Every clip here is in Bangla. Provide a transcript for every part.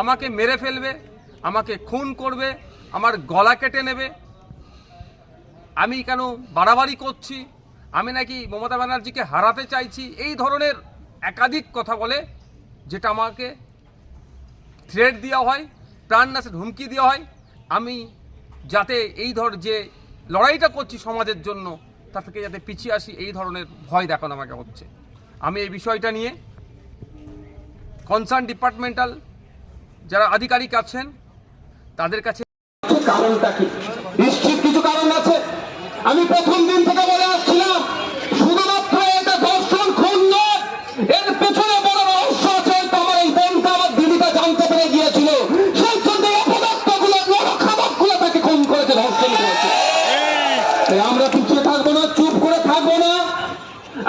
আমাকে মেরে ফেলবে, আমাকে খুন করবে, আমার গলা কেটে নেবে। আমি কেন বাড়াবাড়ি করছি? আমি নাকি মমতা ব্যানার্জিকে হারাতে চাইছি? এই ধরনের একাধিক কথা বলে যেটা আমাকে থ্রেট দেওয়া হয়, প্রাণ নাশের হুমকি দেওয়া হয়। আমি যাতে এই ধর যে লড়াইটা করছি সমাজের জন্য তা থেকে যাতে পিছিয়ে আসি, এই ধরনের ভয় দেখানো আমাকে হচ্ছে। আমি এই বিষয়টা নিয়ে কনসার্ন ডিপার্টমেন্টাল যারা আধিকারিক আছেন তাদের কাছে কারণটা কি? নিশ্চিত কিছু কারণ আছে? আমি প্রথম দিন থেকে বলে আসছিলাম শুধুমাত্র এটা দর্শন খুন নয় এর পেছনে বড় রহস্য আছে হয়তো আমার এই বোনটা আমার দিদিটা জানতে পেরে গিয়েছিল। সেই জন্য অপদার্থগুলো তাকে খুন করেছে ধর্ষণ করেছে। আমরা পিছিয়ে থাকব না চুপ করে থাকব না।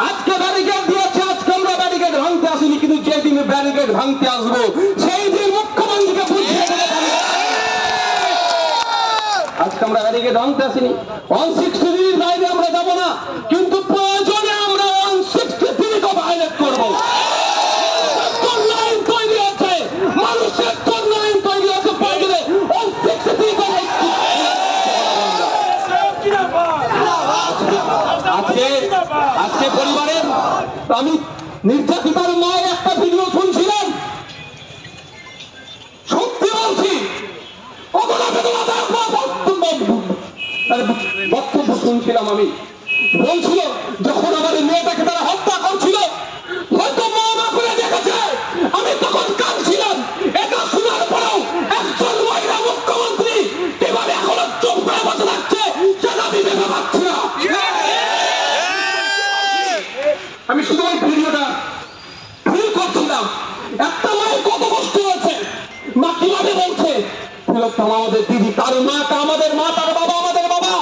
আজকে ব্যারিকেড দিয়েছে আজকে আমরা ব্যারিকেড ভাঙতে আসিনি কিন্তু যেদিন ব্যারিকেড ভাঙতে আসব সেই দিন মুখ্যমন্ত্রীকে বুঝিয়ে দেবো আজকে আমরা ব্যারিকেড ভাঙতে আসিনি। ওয়ান সিক্সটি থ্রির বাইরে আমরা যাব না, কিন্তু প্রয়োজনে আমরা ওয়ান সিক্সটি থ্রিকে ভায়োলেট করব আজকে পরিবারের আমি নির্যাতিতার মায়ের একটা বক্তব্য শুনছিলাম আমি। বলছিল, যখন আমার মেয়েটাকে তারা হত্যা করছিল না আমি করছিলাম। একটা মায়ের কত কষ্ট হয়েছে, মা কীভাবে বলছে আমাদের দিদি তার মাটা আমাদের মা তার বাবা আমাদের বাবা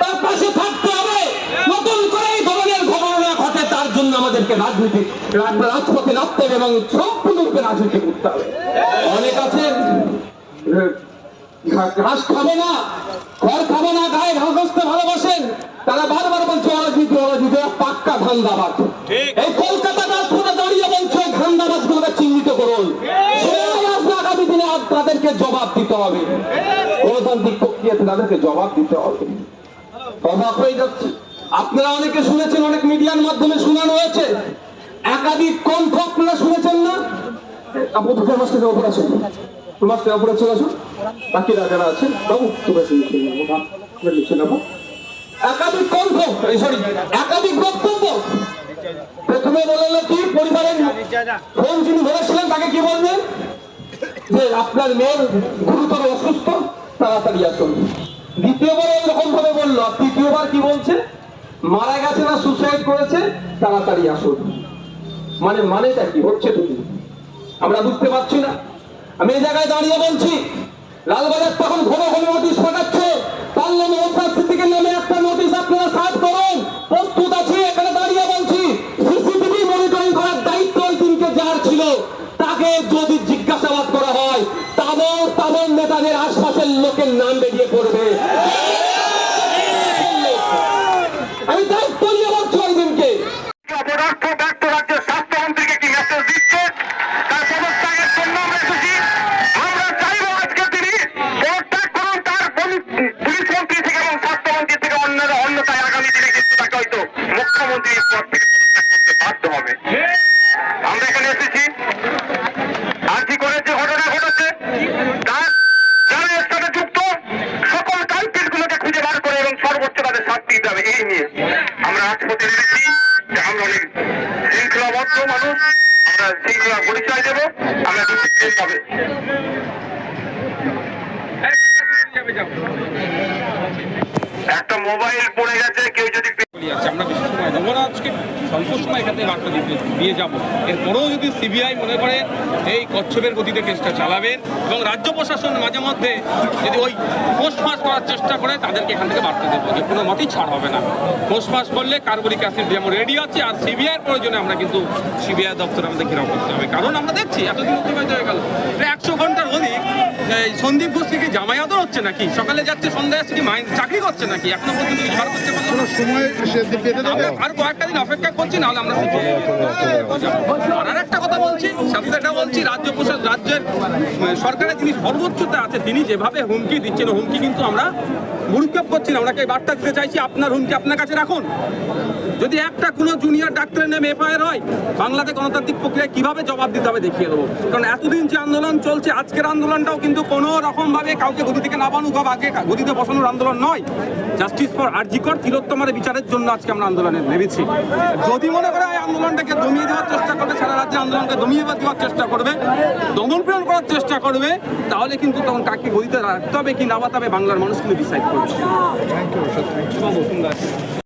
তার পাশে থাকতে হবে নতুন করে এই ধরনের ঘটনা ঘটে তার জন্য আমাদেরকে রাজনীতি রাজ- রাজপথে নামতে হবে এবং সম্পূর্ণরূপে রাজনীতি করতে হবে। অনেক আছেন। ঘাস খাবে না খড় খাবে না গায়ে ঘাস ভালোবাসেন। তারা বারবার বলছে অরাজনীতি অরাজনীতি পাক্কা ধান্দাবাজ। এই কলকাতা রাজপথে দাঁড়িয়ে বলছে ধান্দাবাজ গুলোকে চিহ্নিত করুন। আগামী দিনে তাদেরকে জবাব দিতে হবে। গণতান্ত্রিক প্রক্রিয়াতে তাদেরকে জবাব দিতে হবে। অবাক হয়ে যাচ্ছে। আপনারা অনেকে শুনেছেন, অনেক মিডিয়ার মাধ্যমে শোনানো হয়েছে। একাধিক কণ্ঠ আপনারা শুনেছেন না? মাস থেকে চলে আসুন। সরি একাধিক যিনি তাকে কি বললেন যে আপনার মেয়ের গুরুতর অসুস্থ, তাড়াতাড়ি আসুন। দ্বিতীয়বার এরকম ভাবে বলল তৃতীয়বার কি বলছে? মারা গেছে না সুসাইড করেছে, তাড়াতাড়ি আসুন। মানে মানেটা কি? হচ্ছে তো কি? আমরা বুঝতে পারছি না। আমি এই জায়গায় দাঁড়িয়ে বলছি, লালবাজার তখন ঘন ঘন নোটিশ পাঠাচ্ছে। নামে একটা নোটিশ আপনারা সার্চ করুন। প্রস্তুত আছি, এখানে দাঁড়িয়ে বলছি, সিসিটিভি মনিটরিং করার দায়িত্ব ওই দিনকে যার ছিল। তাকে যদি জিজ্ঞাসাবাদ করা হয় তামর তামর নেতাদের আশপাশের লোকের নাম বেরিয়ে পড়বে। পরিচয় দেবে আমরা একটা মোবাইল পড়ে গেছে কেউ যদি বলি আছে, আমরা বেশি সময় দেবো না, আজকে স্বল্প সময় এখান থেকে বার্তা দিতে দিয়ে যাব। এরপরেও যদি সিবিআই মনে করে এই কচ্ছপের গতিতে কেসটা চালাবেন এবং রাজ্য প্রশাসন মাঝে মধ্যে যদি ওই ফাঁস করার চেষ্টা করে, তাদেরকে এখান থেকে বার্তা দেবো যে কোনো মতেই ছাড় হবে না। ফাঁস করলে কার্বলিক অ্যাসিড যেমন রেডি আছে, আর সিবিআইয়ের প্রয়োজনে আমরা কিন্তু সিবিআই দপ্তর আমাদের ঘেরাও করতে হবে। কারণ আমরা দেখছি, এতদিন অতিবাহিত হয়ে গেল। সন্দীপ ঘোষ থেকে জামাই আদর হচ্ছে নাকি? সকালে যাচ্ছে সন্ধ্যায় আসছে কি মাইন চাকরি করছে নাকি? এখনও পর্যন্ত ঝড় করতে পারল না সময় আর কয়েকটা দিন অপেক্ষা করছি নাহলে আমরা আর একটা কথা বলছি সাথে বলছি প্রশাসন রাজ্যের সরকারের যিনি সর্বোচ্চতা আছে, তিনি যেভাবে হুমকি দিচ্ছেন হুমকি কিন্তু আমরা ভূক্ষেপ করছি না। ওনাকে বার্তা দিতে চাইছি, আপনার হুমকি আপনার কাছে রাখুন। যদি একটা কোনো জুনিয়র ডাক্তারের নামে এফআইআর হয় বাংলাদেশ গণতান্ত্রিক প্রক্রিয়ায় কীভাবে জবাব দিতে হবে দেখিয়ে দেবো। কারণ এতদিন যে আন্দোলন চলছে, আজকের আন্দোলনটাও কিন্তু কোনো রকম ভাবে কাউকে গদি থেকে নামানো বা আগে গদিতে বসানোর আন্দোলন নয়। জাস্টিস ফর আরজিকর তিলোত্তমার বিচারের জন্য আজকে আমরা আন্দোলনে নেমেছি। যদি মনে করে এই আন্দোলনটাকে দমিয়ে দেওয়ার চেষ্টা করবে, সারা রাজ্যে আন্দোলনকে দমিয়ে দেওয়ার চেষ্টা করবে দমন পীড়ন করার চেষ্টা করবে তাহলে কিন্তু তখন কাকে গদিতে রাখতে হবে কি না বাংলার মানুষ কিন্তু ডিসাইড করবে।